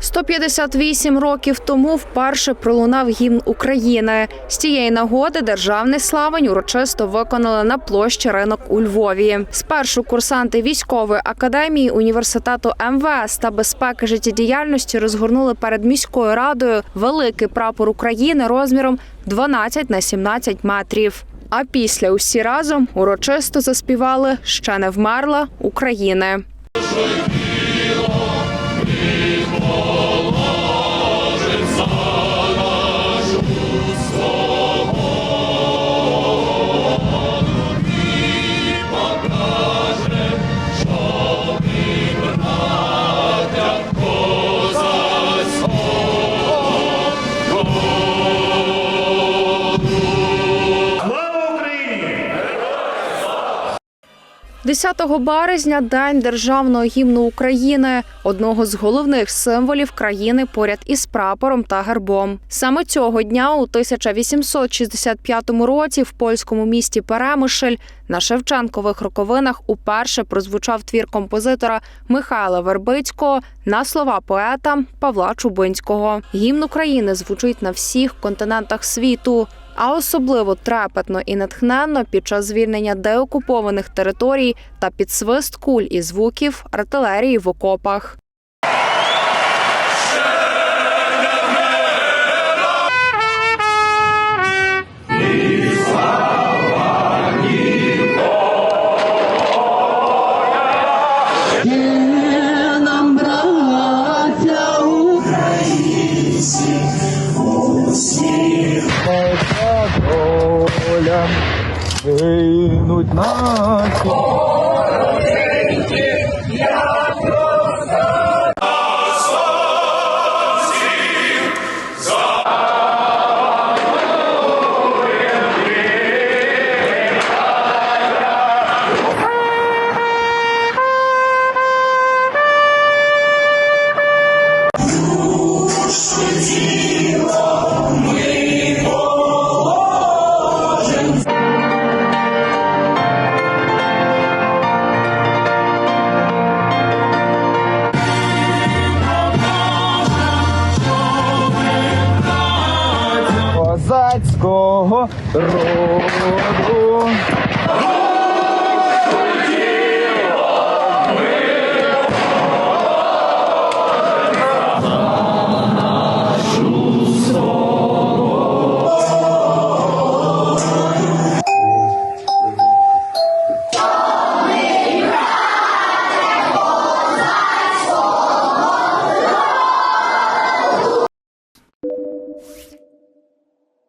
158 років тому вперше пролунав гімн України. З цієї нагоди державний славень урочисто виконали на площі ринок у Львові. Спершу курсанти військової академії університету МВС та безпеки життєдіяльності розгорнули перед міською радою великий прапор України розміром 12 на 17 метрів. А після усі разом урочисто заспівали Ще не вмерла України. 10 березня день державного гімну України, одного з головних символів країни поряд із прапором та гербом. Саме цього дня, у 1865 році, в польському місті Перемишль на Шевченкових роковинах уперше прозвучав твір композитора Михайла Вербицького на слова поета Павла Чубинського. Гімн України звучить на всіх континентах світу. А особливо трепетно і натхненно під час звільнення деокупованих територій та під свист куль і звуків артилерії в окопах. Доля, гинуть наші. Козацького роду.